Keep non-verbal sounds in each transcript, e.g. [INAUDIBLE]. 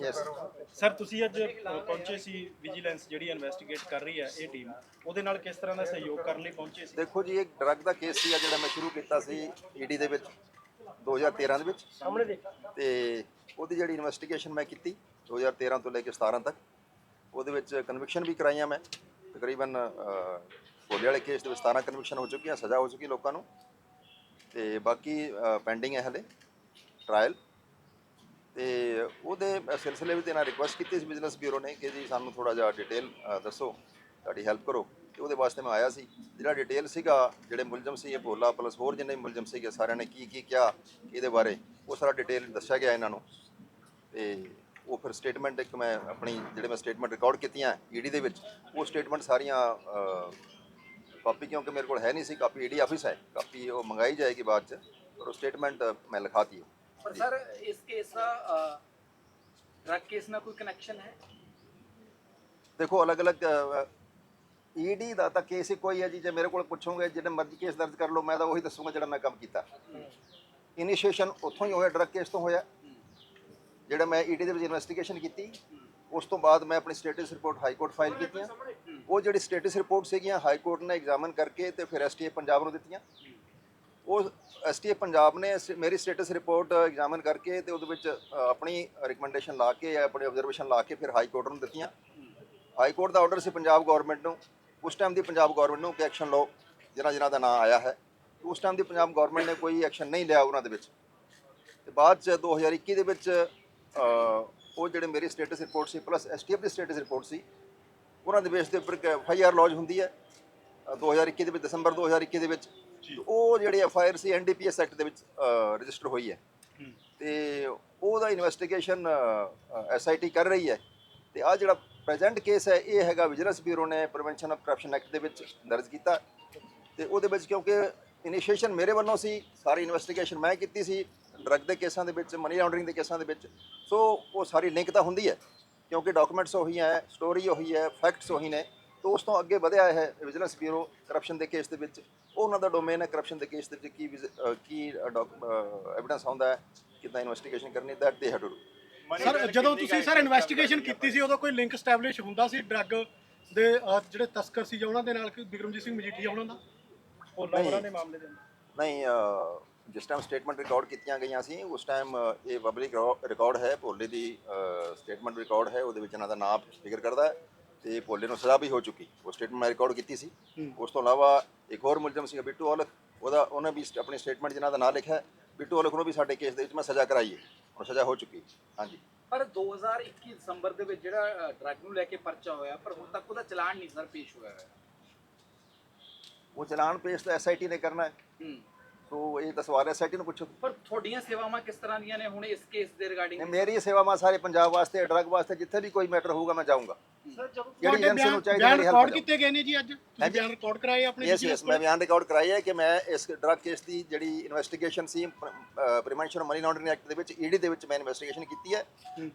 Yes sir ਤੁਸੀਂ ਅੱਜ ਪਹੁੰਚੇ ਸੀ ਵਿਜੀਲੈਂਸ ਜਿਹੜੀ ਇਨਵੈਸਟੀਗੇਟ ਕਰ ਰਹੀ ਹੈ ਇਹ ਟੀਮ ਉਹਦੇ ਨਾਲ ਕਿਸ ਤਰ੍ਹਾਂ ਦਾ ਸਹਿਯੋਗ ਕਰਨ ਲਈ ਪਹੁੰਚੇ ਸੀ? ਦੇਖੋ ਜੀ ਇੱਕ ਡਰੱਗ ਦਾ ਕੇਸ ਸੀਗਾ ਜਿਹੜਾ ਮੈਂ ਸ਼ੁਰੂ ਕੀਤਾ ਸੀ ਈਡੀ ਦੇ ਵਿੱਚ 2013 ਦੇ ਵਿੱਚ। ਸਾਹਮਣੇ ਦੇਖ। ਤੇ ਉਹਦੀ ਜਿਹੜੀ ਇਨਵੈਸਟੀਗੇਸ਼ਨ ਮੈਂ ਕੀਤੀ 2013 ਤੋਂ ਲੈ ਕੇ 17 ਤੱਕ। ਉਹਦੇ ਵਿੱਚ ਕਨਵਿਕਸ਼ਨ ਵੀ ਕਰਾਈਆਂ ਮੈਂ। ਤਕਰੀਬਨ ਭੋਲੇ ਵਾਲੇ ਕੇਸ ਦੇ ਵਿੱਚ 17 ਕਨਵਿਕਸ਼ਨ ਹੋ ਚੁੱਕੀਆਂ ਸਜ਼ਾ ਹੋ ਚੁੱਕੀ ਲੋਕਾਂ ਨੂੰ। ਤੇ ਬਾਕੀ ਪੈਂਡਿੰਗ ਹੈ ਹਲੇ। ਟ੍ਰਾਇਲ ਤੇ ਉਹਦੇ ਸਿਲਸਿਲੇ ਵਿੱਚ ਇਹਨਾਂ ਰਿਕੁਐਸਟ ਕੀਤੀ ਸੀ ਬਿਜ਼ਨਸ ਬਿਊਰੋ ਨੇ ਕਿ ਜੀ ਸਾਨੂੰ ਥੋੜਾ ਜਿਹਾ ਡਿਟੇਲ ਦੱਸੋ, ਤੁਹਾਡੀ ਹੈਲਪ ਕਰੋ। ਤੇ ਉਹਦੇ ਵਾਸਤੇ ਮੈਂ ਆਇਆ ਸੀ। ਜਿਹੜਾ ਡਿਟੇਲ ਸੀਗਾ, ਜਿਹੜੇ ਮੁਲਜ਼ਮ ਸੀ, ਇਹ ਭੋਲਾ ਪਲਸ ਹੋਰ ਜਿੰਨੇ ਮੁਲਜ਼ਮ ਸੀਗੇ, ਸਾਰਿਆਂ ਨੇ ਕੀ ਕੀ ਕਿਹਾ ਇਹਦੇ ਬਾਰੇ, ਉਹ ਸਾਰਾ ਡਿਟੇਲ ਦੱਸਿਆ ਗਿਆ ਇਹਨਾਂ ਨੂੰ। ਤੇ ਉਹ ਫਿਰ ਸਟੇਟਮੈਂਟ ਇੱਕ ਮੈਂ ਆਪਣੀ, ਜਿਹੜੇ ਮੈਂ ਸਟੇਟਮੈਂਟ ਰਿਕਾਰਡ ਕੀਤੀਆਂ ਈਡੀ ਦੇ ਵਿੱਚ, ਉਹ ਸਟੇਟਮੈਂਟ ਸਾਰੀਆਂ ਕਾਪੀ, ਕਿਉਂਕਿ ਮੇਰੇ ਕੋਲ ਹੈ ਨਹੀਂ ਸੀ, ਕਾਪੀ ਈਡੀ ਆਫਿਸ ਹੈ, ਕਾਪੀ ਉਹ ਮੰਗਾਈ ਜਾਏਗੀ ਬਾਅਦ ਚ, ਪਰ ਉਹ ਸਟੇਟਮੈਂਟ ਮੈਂ ਲਿਖਾਤੀ ਪਰ ਸਰ ਇਸ ਕੇਸ ਦਾ ਡਰਗ ਕੇਸ ਨਾਲ ਕੋਈ ਕਨੈਕਸ਼ਨ ਹੈ ਦੇਖੋ ਅਲੱਗ-ਅਲੱਗ ਈਡੀ ਦਾ ਤਾਂ ਕੇਸ ਹੀ ਕੋਈ ਹੈ ਜੀ ਜੇ ਮੇਰੇ ਕੋਲ ਪੁੱਛੋਗੇ ਜਿਹੜੇ ਮਰਜ਼ੀ ਕੇਸ ਦਰਜ ਕਰ ਲਓ ਮੈਂ ਤਾਂ ਉਹੀ ਦੱਸੂਗਾ ਜਿਹੜਾ ਮੈਂ ਕੰਮ ਕੀਤਾ ਇਨੀਸ਼ੀਏਸ਼ਨ ਉੱਥੋਂ ਹੀ ਹੋਇਆ ਡਰੱਗ ਕੇਸ ਤੋਂ ਹੋਇਆ ਜਿਹੜਾ ਮੈਂ ਈਡੀ ਦੇ ਵਿੱਚ ਇਨਵੈਸਟੀਗੇਸ਼ਨ ਕੀਤੀ ਉਸ ਤੋਂ ਬਾਅਦ ਮੈਂ ਆਪਣੀ status report high court file ਕੀਤੀਆਂ ਉਹ ਜਿਹੜੀ ਸਟੇਟਸ ਰਿਪੋਰਟ ਸੀਗੀਆਂ ਹਾਈ ਕੋਰਟ ਨੇ ਐਗਜ਼ਾਮਨ ਕਰਕੇ ਤੇ ਫਿਰ ਐਸਟੀਏ ਪੰਜਾਬ ਨੂੰ ਦਿੱਤੀਆਂ ਉਹ ਐਸਟੀਏ ਪੰਜਾਬ ਨੇ ਸ- ਮੇਰੀ ਸਟੇਟਸ ਰਿਪੋਰਟ ਐਗਜ਼ਾਮਨ ਕਰਕੇ ਤੇ ਉਹਦੇ ਵਿੱਚ ਅ, ਆਪਣੀ ਰਿਕਮੈਂਡੇਸ਼ਨ ਲਾ ਕੇ ਜਾਂ ਆਪਣੀ ਆਬਜ਼ਰਵੇਸ਼ਨ ਲਾ ਕੇ ਫਿਰ ਹਾਈ ਕੋਰਟ ਨੂੰ ਦਿੱਤੀਆਂ। ਹਾਈ ਕੋਰਟ ਦਾ ਆਰਡਰ ਸੀ ਪੰਜਾਬ ਗਵਰਨਮੈਂਟ ਨੂੰ। ਉਸ ਟਾਈਮ ਦੀ ਪੰਜਾਬ ਗਵਰਨਮੈਂਟ ਨੂੰ ਕਿ ਐਕਸ਼ਨ ਲਓ ਜਿਨ੍ਹਾਂ ਜਿਨ੍ਹਾਂ ਦਾ ਨਾਂ ਆਇਆ ਹੈ। ਉਸ ਟਾਈਮ ਦੀ ਪੰਜਾਬ ਗਵਰਨਮੈਂਟ ਨੇ ਕੋਈ ਐਕਸ਼ਨ ਨਹੀਂ ਲਿਆ ਉਹਨਾਂ ਦੇ ਵਿੱਚ। ਤੇ ਬਾਅਦ ਚ 2021 ਦੇ ਵਿੱਚ ਅ, ਉਹ ਜਿਹੜੇ ਮੇਰੀ ਸਟੇਟਸ ਰਿਪੋਰਟ ਸੀ ਪਲੱਸ ਐਸਟੀਐਫ ਦੀ ਸਟੇਟਸ ਰਿਪੋਰਟ ਸੀ ਉਹਨਾਂ ਦੇ ਬੇਸ ਦੇ ਉੱਪਰ ਐਫਆਈਆਰ ਲੌਜ ਹੁੰਦੀ ਹੈ। ਅ, 2021 ਦੇ ਵਿੱਚ ਦਸੰਬਰ 2021 ਦੇ ਵਿੱਚ। ਉਹ ਜਿਹੜੀ ਐਫਆਈਆਰ ਸੀ ਐਨਡੀਪੀਐਸ ਐਕਟ ਦੇ ਵਿੱਚ ਰਜਿਸਟਰ ਹੋਈ ਹੈ। ਤੇ ਉਹਦਾ ਇਨਵੈਸਟੀਗੇਸ਼ਨ ਐਸਆਈਟੀ ਕਰ ਰਹੀ ਹੈ। ਤੇ ਆ ਜਿਹੜਾ ਪ੍ਰੈਜ਼ੈਂਟ ਕੇਸ ਹੈ ਇਹ ਹੈਗਾ ਵਿਜੀਲੈਂਸ ਬਿਊਰੋ ਨੇ ਪ੍ਰੀਵੈਂਸ਼ਨ ਆਫ ਕਰਪਸ਼ਨ ਐਕਟ ਦੇ ਵਿੱਚ ਦਰਜ ਕੀਤਾ। ਤੇ ਉਹਦੇ ਵਿੱਚ ਕਿਉਂਕਿ ਇਨੀਸ਼ੀਏਸ਼ਨ ਮੇਰੇ ਵੱਲੋਂ ਸੀ ਸਾਰੀ ਇਨਵੈਸਟੀਗੇਸ਼ਨ ਮੈਂ ਕੀਤੀ ਸੀ ਡਰੱਗ ਦੇ ਕੇਸਾਂ ਦੇ ਵਿੱਚ ਮਨੀ ਲਾਂਡਰਿੰਗ ਦੇ ਕੇਸਾਂ ਦੇ ਵਿੱਚ। ਸੋ ਉਹ ਸਾਰੀ ਲਿੰਕ ਤਾਂ ਹੁੰਦੀ ਹੈ ਕਿਉਂਕਿ ਡਾਕੂਮੈਂਟਸ ਉਹੀ ਹੈ ਸਟੋਰੀ ਉਹੀ ਹੈ ਫੈਕਟਸ ਉਹੀ ਨੇ। ਤੋਂ ਉਸ ਤੋਂ ਅੱਗੇ ਵਧਿਆ ਹੈ ਵਿਜੀਲੈਂਸ ਬਿਊਰੋ ਕਰਪਸ਼ਨ ਦੇ ਕੇਸ ਦੇ ਵਿੱਚ। ਉਹਨਾਂ ਦਾ ਡੋਮੇਨ ਹੈ ਕਰਪਸ਼ਨ ਦੇ ਕੇਸ ਦੇ ਵਿੱਚ ਕੀ ਵਿਜ- ਅਹ ਕੀ ਐਵੀਡੈਂਸ ਆਉਂਦਾ ਹੈ ਕਿੱਦਾਂ ਇਨਵੈਸਟੀਗੇਸ਼ਨ ਕਰਨੀ that they have to do sir ਜਦੋਂ ਤੁਸੀਂ ਸਰ ਇਨਵੈਸਟੀਗੇਸ਼ਨ ਕੀਤੀ ਸੀ ਉਦੋਂ ਕੋਈ ਲਿੰਕ ਸਟੈਬਲਿਸ਼ ਹੁੰਦਾ ਸੀ ਡਰੱਗ ਦੇ ਅਹ, ਜਿਹੜੇ ਤਸਕਰ ਸੀ ਜਾਂ ਉਹਨਾਂ ਦੇ ਨਾਲ ਕੋਈ ਬਿਕਰਮਜੀਤ ਸਿੰਘ ਮਜੀਠੀਆ ਉਹਨਾਂ ਦਾ? ਭੋਲਾ ਹੋਰਾਂ ਦੇ ਮਾਮਲੇ ਦੇ ਅੰਦਰ। ਨਹੀਂ ਅਹ, ਜਿਸ ਟਾਈਮ ਸਟੇਟਮੈਂਟ ਰਿਕਾਰਡ ਕੀਤੀਆਂ ਗਈਆਂ ਸੀ ਉਸ ਟਾਈਮ ਇਹ ਪਬਲਿਕ ਰਿਕਾਰਡ ਹੈ ਭੋਲੇ ਦੀ ਸਟੇਟਮੈਂਟ ਰਿਕਾਰਡ ਹੈ ਉਹਦੇ ਵਿੱਚ ਇਹਨਾਂ ਦਾ ਨਾਮ ਫਿਗਰ ਕਰਦਾ ਹੈ। ਤੇ ਭੋਲੇ ਨੂੰ ਸਜ਼ਾ ਵੀ ਹੋ ਚੁੱਕੀ। ਉਹ ਸਟੇਟਮੈਂਟ ਮੈਂ ਰਿਕਾਰਡ ਕੀਤੀ ਸੀ। ਉਸ ਤੋਂ ਇਲਾਵਾ ਇੱਕ ਹੋਰ ਮੁਲਜ਼ਮ ਸੀ ਬਿੱਟੂ ਔਲਖ। ਉਹਦਾ ਉਹਨੇ ਵੀ ਆਪਣੀ ਸਟੇਟਮੈਂਟ ਜਿਨ੍ਹਾਂ ਦਾ ਨਾਮ ਲਿਖਿਆ ਬਿੱਟੂ ਔਲਖ ਨੂੰ ਵੀ ਸਾਡੇ ਕੇਸ ਦੇ ਵਿੱਚ ਮੈਂ ਸਜ਼ਾ ਕਰਾਈ ਹੈ। ਉਹ ਸਜ਼ਾ ਹੋ ਚੁੱਕੀ ਹਾਂਜੀ। ਪਰ 2021 ਦਸੰਬਰ ਦੇ ਵਿੱਚ ਜਿਹੜਾ ਡਰਗ ਨੂੰ ਲੈ ਕੇ ਪਰਚਾ ਹੋਇਆ ਪਰ ਹੁਣ ਤੱਕ ਉਹਦਾ ਚਲਾਨ ਨਹੀਂ ਸਰ ਪੇਸ਼ ਹੋਇਆ ਹੈ ਉਹ ਚਲਾਨ ਪੇਸ਼ ਤਾਂ ਐਸਆਈਟੀ ਨੇ ਕਰਨਾ ਹੈ। ਇਹ ਤਾਂ ਸਵਾਲ ਐਸਆਈਟੀ ਨੂੰ ਪੁੱਛੋ ਪਰ ਤੁਹਾਡੀਆਂ ਸੇਵਾਵਾਂ ਕਿਸ ਤਰ੍ਹਾਂ ਦੀਆਂ ਨੇ ਹੁਣ ਇਸ ਕੇਸ ਦੇ ਰਿਗਾਰਡਿੰਗ ਮੇਰੀ ਸੇਵਾਵਾਂ ਸਾਰੇ ਪੰਜਾਬ ਵਾਸਤੇ ਡਰੱਗ ਵਾਸਤੇ ਜਿੱਥੇ ਵੀ ਕੋਈ ਮੈਟਰ ਹੋਊਗਾ ਮੈਂ ਜਾਊਂਗਾ ਸਰ ਜਦੋਂ ਜਿਹੜੀ ਤੁਹਾਡੇ ਏਜੰਸੀ ਨੂੰ ਬਿਆਨ ਚਾਹੀਦਾ ਬਿਆਨ ਮੇਰੀ help ਰਿਕਾਰਡ ਕਰੋ। ਕੀਤੇ ਗਏ ਨੇ ਜੀ ਅੱਜ ਤੁਸੀਂ। ਬਿਆਨ ਰਿਕਾਰਡ ਕਰਾਏ ਆਪਣੇ ਯੈਸ ਯੈਸ ਮੈਂ ਬਿਆਨ ਰਿਕਾਰਡ ਕਰਾਈ ਹੈ ਕਿ ਮੈਂ ਇਸ ਡਰੱਗ ਕੇਸ ਦੀ ਜਿਹੜੀ ਇਨਵੈਸਟੀਗੇਸ਼ਨ ਸੀ ਪ੍ਰੀਵੈਂਸ਼ਨ ਮਨੀ ਲਾਂਡਰਿੰਗ ਐਕਟ ਦੇ ਵਿੱਚ ਈਡੀ ਦੇ ਵਿੱਚ ਮੈਂ ਇਨਵੈਸਟੀਗੇਸ਼ਨ ਕੀਤੀ ਹੈ ਹੂੰ।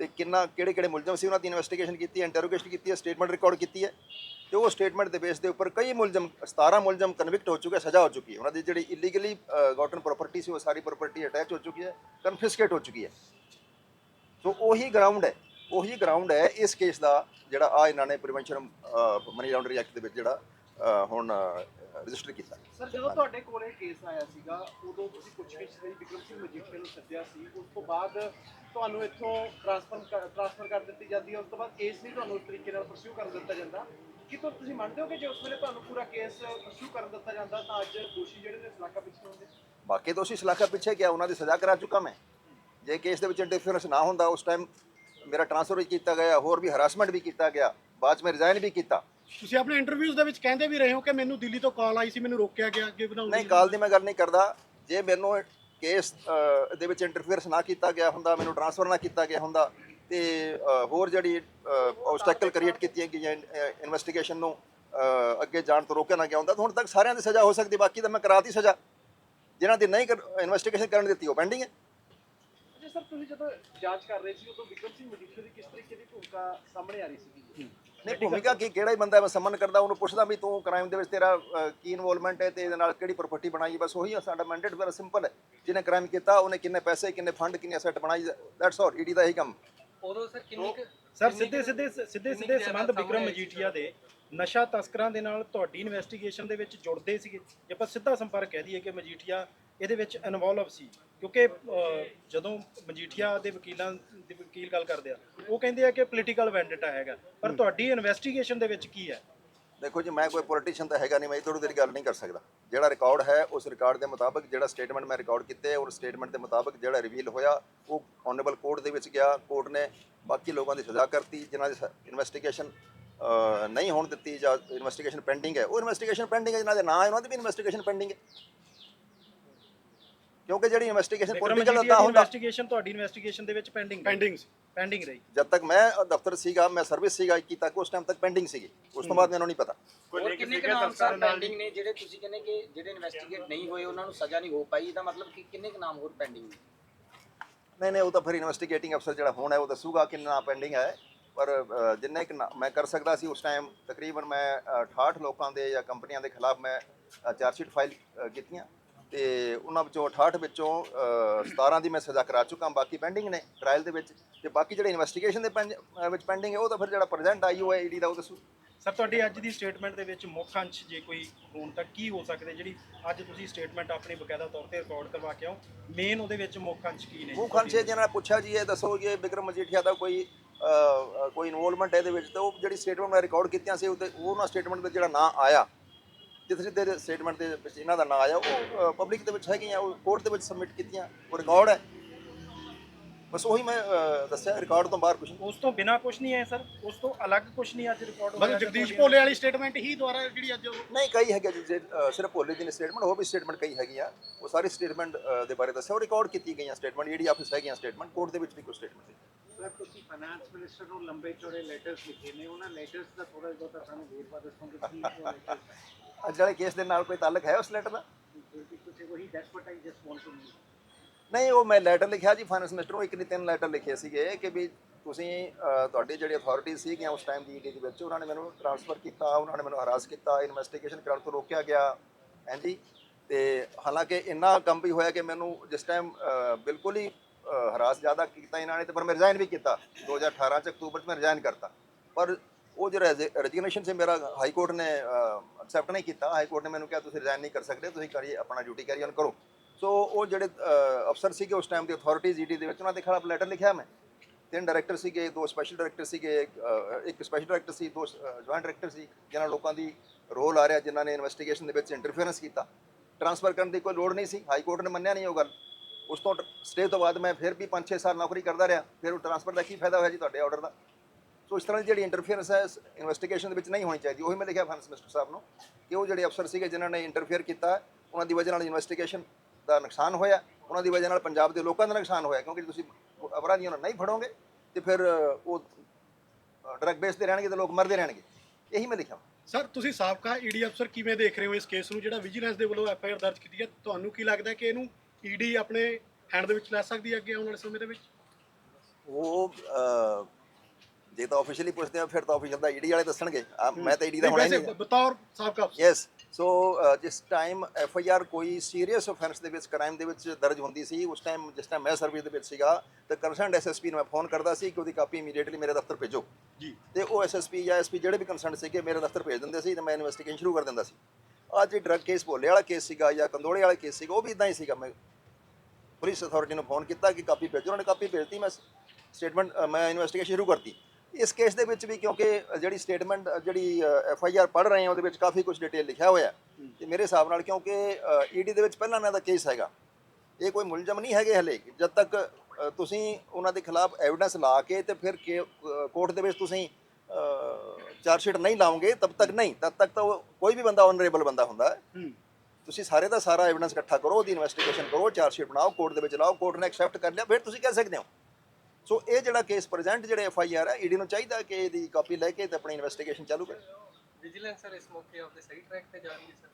ਤੇ ਕਿੰਨਾ ਕਿਹੜੇ ਕਿਹੜੇ ਮੁਲਜ਼ਮ ਸੀ ਉਹਨਾਂ ਦੀ ਇਨਵੈਸਟੀਗੇਸ਼ਨ ਕੀਤੀ ਹੈ ਇੰਟਰੋਗੇਸ਼ਨ ਕੀਤੀ ਹੈ ਸਟੇਟਮੈਂਟ ਰਿਕਾਰਡ ਕੀਤੀ ਹੈ ਤੇ ਉਹ ਸਟੇਟਮੈਂਟ ਦੇ ਬੇਸ ਦੇ ਉੱਪਰ ਕਈ ਮੁਲਜ਼ਮ 17 ਮੁਲਜ਼ਮ ਕਨਵਿਕਟ ਹੋ ਚੁੱਕੇ, ਸਜ਼ਾ ਹੋ ਚੁੱਕੀ ਹੈ। ਉਹਨਾਂ ਦੀ ਜਿਹੜੀ ਇਲੀਗਲੀ ਗਾਟਨ ਪ੍ਰਾਪਰਟੀ ਸੀ, ਉਹ ਸਾਰੀ ਪ੍ਰਾਪਰਟੀ ਅਟੈਚ ਹੋ ਚੁੱਕੀ ਹੈ ਕਨਫਿਸਕੇਟ ਹੋ ਚੁੱਕੀ ਹੈ। ਸੋ ਉਹੀ ਗਰਾਊਂਡ ਹੈ, ਉਹੀ ਗਰਾਊਂਡ ਹੈ ਇਸ ਕੇਸ ਦਾ, ਜਿਹੜਾ ਆ ਇਹਨਾਂ ਨੇ ਪ੍ਰੀਵੈਂਸ਼ਨ ਮਨੀ ਲਾਂਡਰਿੰਗ ਐਕਟ ਦੇ ਵਿੱਚ ਜਿਹੜਾ ਹੁਣ ਰਜਿਸਟਰ ਕੀਤਾ। ਸਰ, ਜਦੋਂ ਤੁਹਾਡੇ ਕੋਲ ਇਹ ਕੇਸ ਆਇਆ ਸੀਗਾ, ਉਦੋਂ ਤੁਸੀਂ ਪੁੱਛਗਿੱਛ ਲਈ, ਵਿਕਰਮ ਸਿੰਘ ਮਜੀਠੀਆ ਨੂੰ ਸੱਦਿਆ ਸੀ, ਉਸ ਤੋਂ ਬਾਅਦ ਤੁਹਾਨੂੰ ਇੱਥੋਂ ਟ੍ਰਾਂਸਫਰ ਟ੍ਰਾਂਸਫਰ ਕਰ ਦਿੱਤੀ ਜਾਂਦੀ ਹੈ, ਉਸ ਤੋਂ ਬਾਅਦ ਕੇਸ ਨਹੀਂ ਤੁਹਾਨੂੰ ਉਸ ਤਰੀਕੇ ਨਾਲ ਪਰਸਿਊ ਕਰਨ ਦਿੱਤਾ ਜਾਂਦਾ? ਕੀ ਤੁ- ਤੁਸੀਂ ਮੰਨਦੇ ਹੋ ਕਿ ਜੇ ਉਸ ਵੇਲੇ ਤੁਹਾਨੂੰ ਪੂਰਾ ਕੇਸ ਪਰਸਿਊ ਕਰਨ ਦਿੱਤਾ ਜਾਂਦਾ ਤਾਂ ਅੱਜ ਦੋਸ਼ੀ ਜਿਹੜੇ ਨੇ ਸਲਾਖਾ ਪਿੱਛੇ ਹੁੰਦੇ ਬਾਕੀ ਦੋਸ਼ੀ ਸਲਾਖਾ ਪਿੱਛੇ ਗਿਆ ਉਹਨਾਂ ਦੀ ਸਜ਼ਾ ਕਰਾ ਚੁੱਕਾ ਮੈਂ। ਜੇ ਕੇਸ ਦੇ ਵਿੱਚ ਇੰਟਰਫੇਰੈਂਸ ਨਾ ਹੁੰਦਾ ਉਸ ਟਾਈਮ ਮੇਰਾ ਟ੍ਰਾਂਸਫਰ ਵੀ ਕੀਤਾ ਗਿਆ ਹੋਰ ਵੀ ਹਰਾਸਮੈਂਟ ਵੀ ਕੀਤਾ ਗਿਆ ਬਾਅਦ ਚ ਮੈਂ ਰਿਜ਼ਾਈਨ ਵੀ ਕੀਤਾ। ਤੁਸੀਂ ਆਪਣੇ ਇੰਟਰਵਿਊਜ਼ ਦੇ ਵਿੱਚ ਕਹਿੰਦੇ ਵੀ ਰਹੇ ਹੋ ਕਿ ਮੈਨੂੰ ਦਿੱਲੀ ਤੋਂ ਕਾਲ ਆਈ ਸੀ ਮੈਨੂੰ ਰੋਕਿਆ ਗਿਆ ਅੱਗੇ ਵਧਾਉਣ ਨਹੀਂ ਕਾਲ ਦੀ ਮੈਂ ਗੱਲ ਨਹੀਂ ਕਰਦਾ। ਜੇ ਮੈਨੂੰ ਕੇਸ ਦੇ ਵਿੱਚ ਇੰਟਰਫੇਰੈਂਸ ਨਾ ਕੀਤਾ ਗਿਆ ਹੁੰਦਾ ਮੈਨੂੰ ਟ੍ਰਾਂਸਫਰ ਨਾ ਕੀਤਾ ਗਿਆ ਹੁੰਦਾ ਤੇ ਹੋਰ ਜਿਹੜੀ ਆਬਸਟੈਕਲ ਕ੍ਰੀਏਟ ਕੀਤੀਆਂ ਗਈਆਂ ਇਨਵੈਸਟੀਗੇਸ਼ਨ ਨੂੰ ਅੱਗੇ ਜਾਣ ਤੋਂ ਰੋਕਿਆ ਨਾ ਗਿਆ ਹੁੰਦਾ ਤਾਂ ਹੁਣ ਤੱਕ ਸਾਰਿਆਂ ਦੀ ਸਜ਼ਾ ਹੋ ਸਕਦੀ ਬਾਕੀ ਤਾਂ ਮੈਂ ਕਰਾਤੀ ਸਜ਼ਾ। ਜਿਨ੍ਹਾਂ ਦੀ ਨਹੀਂ ਇਨਵੈਸਟੀਗੇਸ਼ਨ ਕਰਨ ਦਿੱਤੀ ਉਹ ਪੈਂਡਿੰਗ ਹੈ। ਜੇ ਸਰ ਤੁਸੀਂ ਜਦੋਂ ਜਾਂਚ ਕਰ ਰਹੇ ਸੀ ਉਦੋਂ ਵਿਕਰਮ ਸਿੰਘ ਮਜੀਠੀਆ ਦੀ ਕਿਸ ਤਰੀਕੇ ਦੀ ਭੂਮਿਕਾ ਸਾਹਮਣੇ ਆ ਰਹੀ ਸੀ? ਨਹੀਂ ਭੂਮਿਕਾ ਕੀ ਕਿਹੜਾ ਹੀ ਬੰਦਾ ਮੈਂ ਸਮਨ ਕਰਦਾ ਉਹਨੂੰ ਪੁੱਛਦਾ ਵੀ ਤੂੰ ਕ੍ਰਾਈਮ ਦੇ ਵਿੱਚ ਤੇਰਾ ਕੀ ਇਨਵੋਲਵਮੈਂਟ ਹੈ ਤੇ ਇਹਦੇ ਨਾਲ ਕਿਹੜੀ ਪ੍ਰਾਪਰਟੀ ਬਣਾਈ ਬਸ ਉਹੀ ਆ ਸਾਡਾ ਮੈਂਡੇਟ ਬੜਾ ਸਿੰਪਲ ਹੈ। ਜਿਹਨੇ ਕ੍ਰਾਈਮ ਕੀਤਾ ਉਹਨੇ ਕਿੰਨੇ ਪੈਸੇ ਕਿੰਨੇ ਫੰਡ ਕਿੰਨੇ ਅਸੈਟ ਬਣਾਈ ਦੈਟਸ ਆਲ ਈਡੀ ਦਾ ਇਹੀ ਕੰਮ। ਉਦੋਂ ਸਰ ਕਿੰਨੀ ਕੁ ਸਰ ਸਿੱਧੇ ਸਿੱਧੇ ਸਿੱਧੇ ਸਿੱਧੇ ਸੰਬੰਧ ਵਿਕਰਮ ਮਜੀਠੀਆ ਦੇ ਨਸ਼ਾ ਤਸਕਰਾਂ ਦੇ ਨਾਲ ਤੁਹਾਡੀ ਇਨਵੈਸਟੀਗੇਸ਼ਨ ਦੇ ਵਿੱਚ ਜੁੜਦੇ ਸੀਗੇ। ਜੇ ਆਪਾਂ ਸਿੱਧਾ ਸੰਪਰਕ ਕਹਿ ਦਈਏ ਕਿ ਮਜੀਠੀਆ ਇਹਦੇ ਵਿੱਚ ਇਨਵੋਲਵ ਸੀ ਕਿਉਂਕਿ ਅਹ, ਜਦੋਂ ਮਜੀਠੀਆ ਦੇ ਵਕੀਲਾਂ ਦੇ ਵਕੀਲ ਗੱਲ ਕਰਦੇ ਆ ਉਹ ਕਹਿੰਦੇ ਆ ਕਿ ਪੋਲੀਟੀਕਲ ਵੈਂਡੇਟਾ ਹੈਗਾ। ਪਰ ਤੁਹਾਡੀ ਇਨਵੈਸਟੀਗੇਸ਼ਨ ਦੇ ਵਿੱਚ ਕੀ ਹੈ? ਦੇਖੋ ਜੀ, ਮੈਂ ਕੋਈ ਪੋਲੀਟੀਸ਼ੀਅਨ ਤਾਂ ਹੈਗਾ ਨਹੀਂ, ਮੈਂ ਥੋੜੀ ਦੇਰ ਗੱਲ ਨਹੀਂ ਕਰ ਸਕਦਾ। ਜਿਹੜਾ ਰਿਕਾਰਡ ਹੈ, ਉਸ ਰਿਕਾਰਡ ਦੇ ਮੁਤਾਬਕ ਜਿਹੜਾ ਸਟੇਟਮੈਂਟ ਮੈਂ ਰਿਕਾਰਡ ਕੀਤੇ ਔਰ ਸਟੇਟਮੈਂਟ ਦੇ ਮੁਤਾਬਕ ਜਿਹੜਾ ਰਿਵੀਲ ਹੋਇਆ, ਉਹ ਆਨਰੇਬਲ ਕੋਰਟ ਦੇ ਵਿੱਚ ਗਿਆ। ਕੋਰਟ ਨੇ ਬਾਕੀ ਲੋਕਾਂ ਦੀ ਸਜ਼ਾ ਕਰਤੀ, ਜਿਨ੍ਹਾਂ ਦੀ ਇਨਵੈਸਟੀਗੇਸ਼ਨ ਨਹੀਂ ਹੋਣ ਦਿੱਤੀ ਜਾਂ ਇਨਵੈਸਟੀਗੇਸ਼ਨ ਪੈਂਡਿੰਗ ਹੈ। ਉਹ ਇਨਵੈਸਟੀਗੇਸ਼ਨ ਪੈਂਡਿੰਗ ਹੈ, ਜਿਨ੍ਹਾਂ ਦੇ ਨਾਂ ਹੈ, ਉਹਨਾਂ ਦੀ ਵੀ ਇਨਵੈਸਟੀਗੇਸ਼ਨ ਪੈਂਡਿੰਗ ਹੈ। ਕਿਉਂਕਿ ਜਿਹੜੀ ਇਨਵੈਸਟੀਗੇਸ਼ਨ ਪੋਲੀਟੀਕਲ ਮਜੀਠੀਆ ਦਾ ਦੀ ਹੁੰਦਾ ਇਨਵੈਸਟੀਗੇਸ਼ਨ ਤੁਹਾਡੀ ਇਨਵੈਸਟੀਗੇਸ਼ਨ ਦੇ ਵਿੱਚ ਪੈਂਡਿੰਗ ਪੈਂਡਿੰਗ ਸੀ। ਪੈਂਡਿੰਗ ਰਹੀ। ਜਦ ਤੱਕ ਮੈਂ ਦਫ਼ਤਰ ਸੀਗਾ ਮੈਂ ਸਰਵਿਸ ਸੀਗਾ 21 ਤੱਕ ਉਸ ਟਾਈਮ ਤੱਕ ਪੈਂਡਿੰਗ ਸੀਗੀ। ਉਸ ਤੋਂ ਬਾਅਦ ਮੈਨੂੰ ਨਹੀਂ ਪਤਾ। ਹੋਰ ਕਿੰਨੇ ਕੁ ਨਾਮ ਸਰ ਪੈਂਡਿੰਗ ਨੇ ਜਿਹੜੇ ਤੁਸੀਂ ਕਹਿੰਦੇ ਕਿ ਜਿਹੜੇ ਇਨਵੈਸਟੀਗੇਟ ਨਹੀਂ ਹੋਏ ਉਹਨਾਂ ਨੂੰ ਸਜ਼ਾ ਨਹੀਂ ਹੋ ਪਾਈ? ਇਹਦਾ ਮਤਲਬ ਕਿ ਕਿੰਨੇ ਕੁ ਨਾਮ ਹੋਰ ਪੈਂਡਿੰਗ ਨੇ? ਨਹੀਂ ਨਹੀਂ ਉਹ ਤਾਂ ਫਿਰ ਇਨਵੈਸਟੀਗੇਟਿੰਗ ਅਫਸਰ ਜਿਹੜਾ ਹੋਣਾ ਹੈ ਉਹ ਦੱਸੂਗਾ ਕਿੰਨਾ ਪੈਂਡਿੰਗ ਹੈ। ਪਰ ਜਿੰਨੇ ਕਿ ਮੈਂ ਕਰ ਸਕਦਾ ਸੀ ਉਸ ਟਾਈਮ ਤਕਰੀਬਨ ਮੈਂ ਅ, 68 ਲੋਕਾਂ ਦੇ ਜਾਂ ਕੰਪਨੀਆਂ ਦੇ ਖਿਲਾਫ ਮੈਂ ਚਾਰਜ ਸ਼ੀਟ ਫਾਈਲ ਕੀਤੀਆਂ। ਤੇ ਉਹਨਾਂ ਵਿੱਚੋਂ 68 ਵਿੱਚੋਂ ਅ, 17 ਦੀ ਮੈਂ ਸਜ਼ਾ ਕਰਾ ਚੁੱਕਾ ਬਾਕੀ ਪੈਂਡਿੰਗ ਨੇ ਟ੍ਰਾਇਲ ਦੇ ਵਿੱਚ। ਤੇ ਬਾਕੀ ਜਿਹੜੇ ਇਨਵੈਸਟੀਗੇਸ਼ਨ ਦੇ ਵਿੱਚ ਪੈਂਡਿੰਗ ਹੈ ਉਹ ਤਾਂ ਫਿਰ ਜਿਹੜਾ ਪ੍ਰੈਜ਼ੈਂਟ ਆਈ ਹੋਇਆ ਈਡੀ ਦਾ ਉਹ ਦੱਸੂ। ਸਰ ਤੁਹਾਡੀ ਅੱਜ ਦੀ ਸਟੇਟਮੈਂਟ ਦੇ ਵਿੱਚ ਮੁੱਖ ਅੰਸ਼ ਜੇ ਕੋਈ ਹੋਣ ਤਾਂ ਕੀ ਹੋ ਸਕਦੇ? ਜਿਹੜੀ ਅੱਜ ਤੁਸੀਂ ਸਟੇਟਮੈਂਟ ਆਪਣੀ ਬਕਾਇਦਾ ਤੌਰ ਤੇ ਰਿਕਾਰਡ ਕਰਵਾ ਕੇ ਆਓ ਮੇਨ ਉਹਦੇ ਵਿੱਚ ਮੁੱਖ ਅੰਸ਼ ਕੀ ਨੇ? ਉਹ ਖੰਚੇ ਜਿਹਨਾਂ ਨੇ ਪੁੱਛਿਆ ਜੀ ਇਹ ਦੱਸੋ ਕਿ ਵਿਕਰਮ ਮਜੀਠੀਆ ਦਾ ਕੋਈ ਕੋਈ ਇਨਵੋਲਵਮੈਂਟ ਇਹਦੇ ਵਿੱਚ ਤੇ ਉਹ ਜਿਹੜੀ ਸਟੇਟਮੈਂਟ ਮੈਂ ਰਿਕਾਰਡ ਕੀਤੀਆਂ ਸੀ ਉਹਦੇ ਉਹਨਾਂ ਸਟੇਟਮੈਂਟ ਵਿੱਚ ਜਿਹੜਾ ਨਾਂ ਆਇਆ। ਜਿਸ ਦੇ ਸਟੇਟਮੈਂਟ ਦੇ ਵਿੱਚ ਇਹਨਾਂ ਦਾ ਨਾਂ ਆਇਆ ਉਹ ਪਬਲਿਕ ਦੇ ਵਿੱਚ ਹੈਗੀਆਂ ਉਹ ਕੋਰਟ ਦੇ ਵਿੱਚ ਸਬਮਿਟ ਕੀਤੀਆਂ ਉਹ ਰਿਕਾਰਡ ਹੈ। ਬਸ ਉਹੀ ਮੈਂ ਦੱਸਿਆ ਰਿਕਾਰਡ ਤੋਂ ਬਾਹਰ ਕੁਝ ਨਹੀਂ। ਉਸ ਤੋਂ ਬਿਨਾ ਕੁਝ ਨਹੀਂ ਹੈ ਸਰ। ਉਸ ਤੋਂ ਅਲੱਗ ਕੁਝ ਨਹੀਂ ਅੱਜ ਰਿਕਾਰਡ ਮਤਲਬ ਜਗਦੀਸ਼ ਭੋਲੇ ਵਾਲੀ ਸਟੇਟਮੈਂਟ ਹੀ ਦੁਆਰਾ ਜਿਹੜੀ ਅੱਜ ਉਹ- ਨਹੀਂ ਕਈ ਹੈਗੇ ਜੀ ਸਿਰਫ ਭੋਲੇ ਜੀ ਨੇ ਸਟੇਟਮੈਂਟ ਹੋਰ ਵੀ ਸਟੇਟਮੈਂਟ ਕਈ ਹੈਗੀਆਂ ਉਹ ਸਾਰੀ ਸਟੇਟਮੈਂਟ ਦੇ ਬਾਰੇ ਦੱਸਿਆ ਉਹ ਰਿਕਾਰਡ ਕੀਤੀ ਗਈਆਂ ਸਟੇਟਮੈਂਟ ਜਿਹੜੀ ਆਫਿਸ ਹੈਗੀਆਂ ਸਟੇਟਮੈਂਟ ਕੋਰਟ ਦੇ ਵਿੱਚ ਵੀ ਕੋਈ ਸਟੇਟਮੈਂਟ ਹੈ ਸਰ ਤੁਸੀਂ ਫਾਈਨਾਂਸ ਮਿਨਿਸਟਰ ਨੂੰ ਲੰਬੇ ਚੌੜੇ ਲੈਟਰਸ ਲਿਖੇ ਨੇ ਉਹਨਾਂ ਲੈਟਰਸ ਦਾ ਥੋੜਾ ਜਿਹਾ ਸਾਨੂੰ ਵੇਰਵਾ ਦੱਸੋਗੇ ਕੀ [LAUGHS] ਉਹ ਲੈਟਰਸ ਅੱਜ ਵਾਲੇ ਕੇਸ ਦੇ ਨਾਲ ਕੋਈ ਤਾਲੁਕ ਹੈ ਉਸ ਲੈਟਰ ਦਾ? ਨਹੀਂ ਉਹ ਮੈਂ ਲੈਟਰ ਲਿਖਿਆ ਜੀ ਫਾਈਨੈਂਸ ਮਿਨਿਸਟਰ ਨੂੰ ਇੱਕ ਨਹੀਂ ਤਿੰਨ ਲੈਟਰ ਲਿਖੇ ਸੀਗੇ ਕਿ ਵੀ ਤੁਸੀਂ ਅਹ, ਤੁਹਾਡੀ ਜਿਹੜੀ ਅਥਾਰਟੀ ਸੀਗੀਆਂ ਉਸ ਟਾਈਮ ਦੀ ਈਡੀ ਦੇ ਵਿੱਚ ਉਹਨਾਂ ਨੇ ਮੈਨੂੰ ਟ੍ਰਾਂਸਫਰ ਕੀਤਾ ਉਹਨਾਂ ਨੇ ਮੈਨੂੰ ਹਰਾਸ ਕੀਤਾ ਇਨਵੈਸਟੀਗੇਸ਼ਨ ਕਰਨ ਤੋਂ ਰੋਕਿਆ ਗਿਆ ਹਾਂਜੀ। ਤੇ ਹਾਲਾਂਕਿ ਇੰਨਾ ਕੰਮ ਵੀ ਹੋਇਆ ਕਿ ਮੈਨੂੰ ਜਿਸ ਟਾਈਮ ਬਿਲਕੁਲ ਹੀ ਹਰਾਸ ਜ਼ਿਆਦਾ ਕੀਤਾ ਇਹਨਾਂ ਨੇ ਤੇ ਪਰ ਮੈਂ ਰਿਜ਼ਾਈਨ ਵੀ ਕੀਤਾ। 2018 ਚ ਅਕਤੂਬਰ ਚ ਮੈਂ ਰਿਜ਼ਾਈਨ ਕਰਤਾ। ਪਰ ਉਹ ਜਿਹੜਾ ਰੈਜ਼ਿਗਨੇਸ਼ਨ ਸੀ ਮੇਰਾ ਹਾਈ ਕੋਰਟ ਨੇ ਐਕਸੈਪਟ ਨਹੀਂ ਕੀਤਾ। ਹਾਈ ਕੋਰਟ ਨੇ ਮੈਨੂੰ ਕਿਹਾ ਤੁਸੀਂ ਰਿਜ਼ਾਈਨ ਨਹੀਂ ਕਰ ਸਕਦੇ ਤੁਸੀਂ ਕਰੀਏ ਆਪਣਾ ਡਿਊਟੀ ਕੈਰੀ ਔਨ ਕਰੋ। ਸੋ ਉਹ ਜਿਹੜੇ ਅਫਸਰ ਸੀਗੇ ਉਸ ਟਾਈਮ ਦੇ ਅਥਾਰਟੀਜ਼ ਈਡੀ ਦੇ ਵਿੱਚ ਉਹਨਾਂ ਦੇ ਖਿਲਾਫ ਲੈਟਰ ਲਿਖਿਆ ਮੈਂ। ਤਿੰਨ ਡਾਇਰੈਕਟਰ ਸੀਗੇ ਦੋ ਸਪੈਸ਼ਲ ਡਾਇਰੈਕਟਰ ਸੀਗੇ ਇੱਕ, ਸਪੈਸ਼ਲ ਡਾਇਰੈਕਟਰ ਸੀ ਦੋ ਜੁਆਇੰਟ ਡਾਇਰੈਕਟਰ ਸੀ ਜਿਨ੍ਹਾਂ ਲੋਕਾਂ ਦੀ ਰੋਲ ਆ ਰਿਹਾ ਜਿਨ੍ਹਾਂ ਨੇ ਇਨਵੈਸਟੀਗੇਸ਼ਨ ਦੇ ਵਿੱਚ ਇੰਟਰਫੇਰੈਂਸ ਕੀਤਾ। ਟ੍ਰਾਂਸਫਰ ਕਰਨ ਦੀ ਕੋਈ ਲੋੜ ਨਹੀਂ ਸੀ ਹਾਈ ਕੋਰਟ ਨੇ ਮੰਨਿਆ ਨਹੀਂ ਉਹ ਗੱਲ। ਉਸ ਤੋਂ ਸਟੇ ਤੋਂ ਬਾਅਦ ਮੈਂ ਫਿਰ ਵੀ 5-6 ਸਾਲ ਨੌਕਰੀ ਕਰਦਾ ਰਿਹਾ। ਫਿਰ ਉਹ ਟ੍ਰਾਂਸਫਰ ਦਾ ਕੀ ਫਾਇਦਾ ਹੋਇਆ ਜੀ ਤੁਹਾਡੇ ਆਰਡਰ ਦਾ? ਸੋ ਇਸ ਤਰ੍ਹਾਂ ਦੀ ਜਿਹੜੀ ਇੰਟਰਫੇਰੈਂਸ ਹੈ ਇਨਵੈਸਟੀਗੇਸ਼ਨ ਦੇ ਵਿੱਚ ਨਹੀਂ ਹੋਣੀ ਚਾਹੀਦੀ। ਉਹੀ ਮੈਂ ਲਿਖਿਆ ਫਾਈਨੈਂਸ ਮਿਨਿਸਟਰ ਸਾਹਿਬ ਨੂੰ ਕਿ ਉਹ ਜਿਹੜੇ ਅਫਸਰ ਸੀਗੇ ਜਿਨ੍ਹਾਂ ਨੇ ਇੰਟਰਫੇਅਰ ਕੀਤਾ ਉਹਨਾਂ ਦੀ ਵਜ੍ਹਾ ਨਾਲ ਇਨਵੈਸਟੀਗੇਸ਼ਨ ਦਾ ਨੁਕਸਾਨ ਹੋਇਆ ਉਹਨਾਂ ਦੀ ਵਜ੍ਹਾ ਨਾਲ ਪੰਜਾਬ ਦੇ ਲੋਕਾਂ ਦਾ ਨੁਕਸਾਨ ਹੋਇਆ ਕਿਉਂਕਿ ਜੇ ਤੁਸੀਂ ਅਪਰਾਧੀਆਂ ਨੂੰ ਨਹੀਂ ਫੜੋਗੇ ਤੇ ਫਿਰ ਉਹ ਡਰਗ ਬੇਸ ਤੇ ਰਹਿਣਗੇ ਤੇ ਲੋਕ ਮਰਦੇ ਰਹਿਣਗੇ। ਇਹੀ ਮੈਂ ਲਿਖਿਆ। ਸਰ ਤੁਸੀਂ ਸਾਬਕਾ ਈਡੀ ਅਫਸਰ ਕਿਵੇਂ ਦੇਖ ਰਹੇ ਹੋ ਇਸ ਕੇਸ ਨੂੰ? ਜਿਹੜਾ ਵਿਜੀਲੈਂਸ ਦੇ ਵੱਲੋਂ ਐਫ ਆਈ ਆਰ ਦਰਜ ਕੀਤੀ ਹੈ ਤੁਹਾਨੂੰ ਕੀ ਲੱਗਦਾ ਹੈ ਕਿ ਇਹਨੂੰ ਈਡੀ ਆਪਣੇ ਹੈਂਡ ਦੇ ਵਿੱਚ ਲੈ ਸਕਦੀ ਹੈ ਅੱਗੇ ਆਉਣ ਵਾਲੇ ਸਮੇਂ ਦੇ ਵਿੱਚ? ਉਹ ਅ, ਜੇ ਤਾਂ ਆਫੀਸ਼ੀਅਲੀ ਪੁੱਛਦੇ ਆ ਫਿਰ ਤਾਂ ਆਫੀਸ਼ੀਅਲ ਦਾ ਈਡੀ ਵਾਲੇ ਦੱਸਣਗੇ। ਆ, ਮੈਂ ਤਾਂ ਈਡੀ ਦਾ ਹੋਣਾ ਹੀ ਨਹੀਂ। ਬਤੌਰ ਸਾਬਕਾ ਯੈਸ ਸੋ ਜਿਸ ਟਾਈਮ ਐਫ ਆਈ ਆਰ ਕੋਈ ਸੀਰੀਅਸ ਆਫੈਂਸ ਦੇ ਵਿੱਚ ਕ੍ਰਾਈਮ ਦੇ ਵਿੱਚ ਦਰਜ ਹੁੰਦੀ ਸੀ ਉਸ ਟਾਈਮ ਜਿਸ ਟਾਈਮ ਮੈਂ ਸਰਵਿਸ ਦੇ ਵਿੱਚ ਸੀਗਾ ਤੇ ਕੰਸਰਨਡ ਐਸਐਸਪੀ ਨੂੰ ਮੈਂ ਫੋਨ ਕਰਦਾ ਸੀ ਕਿ ਉਹਦੀ ਕਾਪੀ ਇਮੀਡੀਏਟਲੀ ਮੇਰੇ ਦਫ਼ਤਰ ਭੇਜੋ। ਜੀ। ਤੇ ਉਹ ਐਸਐਸਪੀ ਜਾਂ ਐਸਪੀ ਜਿਹੜੇ ਵੀ ਕੰਸਰਨਡ ਸੀਗੇ ਮੇਰੇ ਦਫ਼ਤਰ ਭੇਜ ਦਿੰਦੇ ਸੀ ਤੇ ਮੈਂ ਇਨਵੈਸਟੀਗੇਸ਼ਨ ਸ਼ੁਰੂ ਕਰ ਦਿੰਦਾ ਸੀ। ਅੱਜ ਡਰਗ ਕੇਸ ਭੋਲੇ ਵਾਲਾ ਕੇਸ ਸੀਗਾ ਜਾਂ ਕੰਦੋੜੇ ਵਾਲਾ ਕੇਸ ਸੀਗਾ ਉਹ ਵੀ ਇਦਾਂ ਹੀ ਸੀਗਾ। ਮੈਂ ਪੁਲਿਸ ਅਥਾਰਟੀ ਨੂੰ ਫੋਨ ਕੀਤਾ ਕਿ ਕਾਪੀ ਭੇਜੋ ਉਹਨਾਂ ਨੇ ਕਾਪੀ ਭੇਜਤੀ ਮੈਂ ਸਟੇਟਮੈਂਟ ਮੈਂ ਇਨਵੈਸਟੀਗੇਸ਼ਨ ਸ਼ੁਰੂ ਕਰਤੀ। ਇਸ ਕੇਸ ਦੇ ਵਿੱਚ ਵੀ ਕਿਉਂਕਿ ਜਿਹੜੀ ਸਟੇਟਮੈਂਟ ਜਿਹੜੀ ਐਫ ਆਈ ਆਰ ਪੜ੍ਹ ਰਹੇ ਹਾਂ ਉਹਦੇ ਵਿੱਚ ਕਾਫੀ ਕੁਝ ਡਿਟੇਲ ਲਿਖਿਆ ਹੋਇਆ। ਤੇ ਮੇਰੇ ਹਿਸਾਬ ਨਾਲ ਕਿਉਂਕਿ ਈਡੀ ਦੇ ਵਿੱਚ ਪਹਿਲਾਂ ਇਹਨਾਂ ਦਾ ਕੇਸ ਹੈਗਾ। ਇਹ ਕੋਈ ਮੁਲਜ਼ਮ ਨਹੀਂ ਹੈਗੇ ਹਲੇ। ਜਦ ਤੱਕ ਤੁਸੀਂ ਉਹਨਾਂ ਦੇ ਖਿਲਾਫ ਐਵੀਡੈਂਸ ਲਾ ਕੇ ਤੇ ਫਿਰ ਕੋਰਟ ਦੇ ਵਿੱਚ ਤੁਸੀਂ ਚਾਰਜ ਸ਼ੀਟ ਨਹੀਂ ਲਾਓਗੇ ਤਬ ਤੱਕ ਨਹੀਂ। ਤਦ ਤੱਕ ਤਾਂ ਕੋਈ ਵੀ ਬੰਦਾ ਆਨਰੇਬਲ ਬੰਦਾ ਹੁੰਦਾ ਤੁਸੀਂ ਸਾਰੇ ਦਾ ਸਾਰਾ ਐਵੀਡੈਂਸ ਇਕੱਠਾ ਕਰੋ ਉਹਦੀ ਇਨਵੈਸਟੀਗੇਸ਼ਨ ਕਰੋ ਚਾਰਜ ਸ਼ੀਟ ਬਣਾਓ ਕੋਰਟ ਦੇ ਵਿੱਚ ਲਾਓ ਕੋਰਟ ਨੇ ਐਕਸੈਪਟ ਕਰ ਲਿਆ ਫਿਰ ਤੁਸੀਂ ਕਹਿ ਸਕਦੇ ਹੋ। ਸੋ ਇਹ ਜਿਹੜਾ ਕੇਸ ਪ੍ਰੈਜ਼ੈਂਟ ਜਿਹੜੇ ਐਫ ਆਈ ਆਰ ਹੈ ਈਡੀ ਨੂੰ ਚਾਹੀਦਾ ਕਿ ਇਹਦੀ ਕਾਪੀ ਲੈ ਕੇ ਤੇ ਆਪਣੀ ਇਨਵੈਸਟੀਗੇਸ਼ਨ ਚਾਲੂ ਕਰੇ। ਵਿਜੀਲੈਂਸ ਸਰ ਇਸ ਮੌਕੇ ਆਪਦੇ ਸਹੀ ਟਰੈਕ ਤੇ ਜਾ ਰਹੀ ਹੈ ਸਰ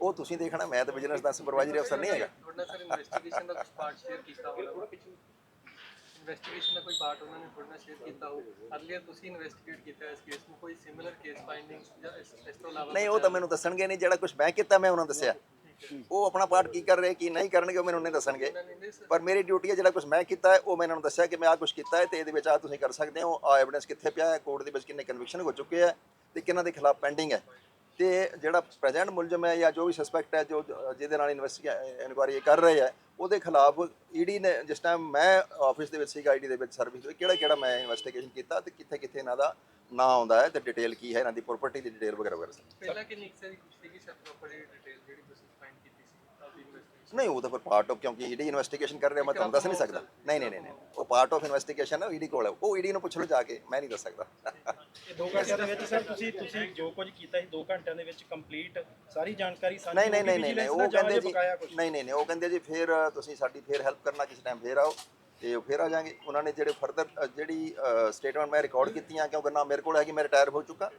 ਉਹ ਤੁਸੀਂ ਦੇਖਣਾ ਮੈਂ ਤਾਂ ਬਿਜ਼ਨਸ ਦਾ ਸੁਪਰਵਾਈਜ਼ਰੀ ਅਫਸਰ ਨਹੀਂ ਹੈਗਾ। ਤੁਹਾਡਾ ਸਰ ਇਨਵੈਸਟੀਗੇਸ਼ਨ ਦਾ ਕੁਝ ਪਾਰਟ ਸ਼ੇਅਰ ਕੀਤਾ ਹੋਣਾ ਇਨਵੈਸਟੀਗੇਸ਼ਨ ਦਾ ਕੋਈ ਪਾਰਟ ਉਹਨਾਂ ਨੇ ਤੁਹਾਡੇ ਸ਼ੇਅਰ ਕੀਤਾ ਹੋ ਅਰਲੀਅਰ ਤੁਸੀਂ ਇਨਵੈਸਟੀਗੇਟ ਕੀਤਾ ਇਸ ਕੇਸ ਨੂੰ ਕੋਈ ਸਿਮਿਲਰ ਕੇਸ ਫਾਈਂਡਿੰਗਸ ਜਾਂ ਇਸ ਇਸ ਤੋਂ ਇਲਾਵਾ ਨਹੀਂ ਉਹ ਤਾਂ ਮੈਨੂੰ ਦੱਸਣਗੇ ਨਹੀਂ ਜਿਹੜਾ ਕੁਝ ਮੈਂ ਕੀਤਾ ਮੈਂ ਉਹਨਾਂ ਨੂੰ ਦੱਸਿਆ। ਉਹ ਆਪਣਾ ਪਾਰਟ ਕੀ ਕਰ ਰਹੇ, ਕੀ ਨਹੀਂ ਕਰਨਗੇ, ਉਹ ਮੈਨੂੰ ਨਹੀਂ ਦੱਸਣਗੇ। ਪਰ ਮੇਰੀ ਡਿਊਟੀ ਹੈ ਜਿਹੜਾ ਕੁਝ ਮੈਂ ਕੀਤਾ ਹੈ, ਉਹ ਮੈਂ ਇਹਨਾਂ ਨੂੰ ਦੱਸਿਆ ਕਿ ਮੈਂ ਆਹ ਕੁਝ ਕੀਤਾ ਹੈ ਤੇ ਇਹਦੇ ਵਿੱਚ ਆ ਤੁਸੀਂ ਕਰ ਸਕਦੇ ਹੋ। ਆ ਐਵੀਡੈਂਸ ਕਿੱਥੇ ਪਿਆ ਹੈ ਕੋਰਟ ਦੇ ਵਿੱਚ ਕਿੰਨੇ ਕਨਵਿਕਸ਼ਨ ਹੋ ਚੁੱਕੇ ਹੈ ਤੇ ਕਿਹਨਾਂ ਦੇ ਖਿਲਾਫ ਪੈਂਡਿੰਗ ਹੈ। ਤੇ ਜਿਹੜਾ ਪ੍ਰੈਜ਼ੈਂਟ ਮੁਲਜ਼ਮ ਹੈ ਜਾਂ ਜੋ ਵੀ ਸਸਪੈਕਟ ਹੈ, ਜੋ, ਜਿਹਦੇ ਨਾਲ ਇਨਵੈਸਟੀਗੇਸ਼ਨ ਕਰ ਰਹੇ ਹੈ, ਉਹਦੇ ਖਿਲਾਫ ਈਡੀ ਨੇ ਜਿਸ ਟਾਈਮ ਮੈਂ ਆਫਿਸ ਦੇ ਵਿੱਚ ਸੀਗਾ ਈਡੀ ਦੇ ਵਿੱਚ ਸਰਵਿਸ ਵਿੱਚ ਕਿਹੜਾ ਕਿਹੜਾ ਮੈਂ ਇਨਵੈਸਟੀਗੇਸ਼ਨ ਕੀਤਾ ਤੇ ਕਿੱਥੇ ਕਿੱਥੇ ਇਹਨਾਂ ਦਾ ਨਾਂ ਆਉਂਦਾ ਹੈ ਤੇ ਡਿਟੇਲ ਕੀ ਹੈ, ਇਹਨਾਂ ਦੀ ਪ੍ਰਾਪਰਟੀ ਦੀ ਡਿਟੇਲ ਵਗੈਰਾ ਵਗੈਰਾ। ਪਹਿਲਾਂ ਕਿੰਨੀ ਕੁ ਸਾਰੀ ਕੁਛ ਸੀਗੀ ਸਰ ਪ੍ਰੋਪਰਟੀ ਡਿਟੇਲ ਜਿਹੜੀ ਤੁਸੀਂ ਫਾਈਂਡ ਕੀਤੀ ਸੀ ਆਪਣੀ ਇਨਵੈਸਟੀਗੇਸ਼ਨ ਨਹੀਂ ਉਹ ਤਾਂ ਫਿਰ ਪਾਰਟ ਆਫ ਕਿਉਂਕਿ ਈਡੀ ਇਨਵੈਸਟੀਗੇਸ਼ਨ ਕਰ ਰਿਹਾ ਮੈਂ ਤੁਹਾਨੂੰ ਦੱਸ ਨਹੀਂ ਸਕਦਾ। ਨਹੀਂ ਨਹੀਂ ਨਹੀਂ ਉਹ ਪਾਰਟ ਆਫ ਇਨਵੈਸਟੀਗੇਸ਼ਨ ਹੈ ਈਡੀ ਕੋਲ ਹੈ। ਉਹ ਈਡੀ ਨੂੰ ਪੁੱਛ ਲਓ ਜਾ ਕੇ ਮੈਂ ਨਹੀਂ ਦੱਸ ਸਕਦਾ। ਇਹ 2 ਘੰਟਿਆਂ ਦੇ ਵਿੱਚ ਸਰ ਤੁਸੀਂ ਤੁਸੀਂ ਜੋ ਕੁਝ ਕੀਤਾ ਸੀ 2 ਘੰਟਿਆਂ ਦੇ ਵਿੱਚ ਕੰਪਲੀਟ ਸਾਰੀ ਜਾਣਕਾਰੀ ਸਾਂਝੀ ਨਹੀਂ ਨਹੀਂ ਨਹੀਂ ਉਹ ਦਾ ਕਹਿੰਦੇ ਜੀ? ਨਹੀਂ ਨਹੀਂ ਨਹੀਂ ਉਹ ਕਹਿੰਦੇ ਜੀ ਫਿਰ ਤੁਸੀਂ ਸਾਡੀ ਫਿਰ ਹੈਲਪ ਕਰਨਾ ਕਿਸੇ ਟਾਈਮ ਫੇਰ ਆਓ ਤੇ ਉਹ ਫਿਰ ਆ ਜਾਾਂਗੇ ਉਹਨਾਂ ਨੇ ਜਿਹੜੇ ਫਰਦਰ ਜਿਹੜੀ ਸਟੇਟਮੈਂਟ ਮੈਂ ਰਿਕਾਰਡ ਕੀਤੀਆਂ ਕਿਉਂਕਿ ਨਾ ਮੇਰੇ ਕੋਲ ਹੈਗੀ ਮੈਂ ਰਿਟਾਇਰ ਹੋ ਚੁੱਕਾ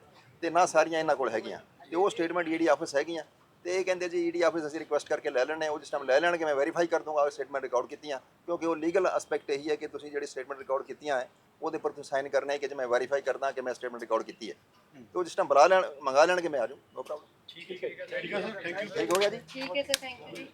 ਤੇ ਨਾ ਸਾਰੀਆਂ ਇਹਨਾਂ ਕੋਲ ਹੈਗੀਆਂ। ਤੇ ਉਹ ਸਟੇਟਮੈਂਟ ਈਡੀ ਆਫਿਸ ਹੈਗੀਆਂ ਤੇ ਇਹ ਕਹਿੰਦੇ ਜੀ ਈਡੀ ਆਫਿਸ ਅਸੀਂ ਰਿਕੁਐਸਟ ਕਰਕੇ ਲੈ ਲੈਣੇ ਉਹ ਜਿਸ ਟਾਈਮ ਲੈ ਲੈਣਗੇ ਮੈਂ ਵੈਰੀਫਾਈ ਕਰ ਦੂੰਗਾ ਉਹ ਸਟੇਟਮੈਂਟ ਰਿਕਾਰਡ ਕੀਤੀਆਂ। ਕਿਉਂਕਿ ਉਹ ਲੀਗਲ ਐਸਪੈਕਟ ਇਹੀ ਹੈ ਕਿ ਤੁਸੀਂ ਜਿਹੜੀ ਸਟੇਟਮੈਂਟ ਰਿਕਾਰਡ ਕੀਤੀਆਂ ਹੈ ਉਹਦੇ ਪਰ ਤੁਸੀਂ ਸਾਈਨ ਕਰਨਾ ਹੈ ਕਿ ਜੇ ਮੈਂ ਵੈਰੀਫਾਈ ਕਰਦਾ ਕਿ ਮੈਂ ਸਟੇਟਮੈਂਟ ਰਿਕਾਰਡ ਕੀਤੀ ਹੈ। ਤੇ ਉਹ ਜਿਸ ਟਾਈਮ ਬੁਲਾ ਲੈਣ ਮੰਗਾ ਲੈਣਗੇ ਮੈਂ ਆ ਜਾਊਂ ਨੋ ਪ੍ਰੋਬਲਮ ਠੀਕ ਹੈ ਠੀਕ ਹੈ ਸਰ ਥੈਂਕ ਯੂ ਠੀਕ ਹੋ ਗਿਆ ਜੀ? ਠੀਕ ਹੈ ਸਰ ਥੈਂਕ ਯੂ ਜੀ।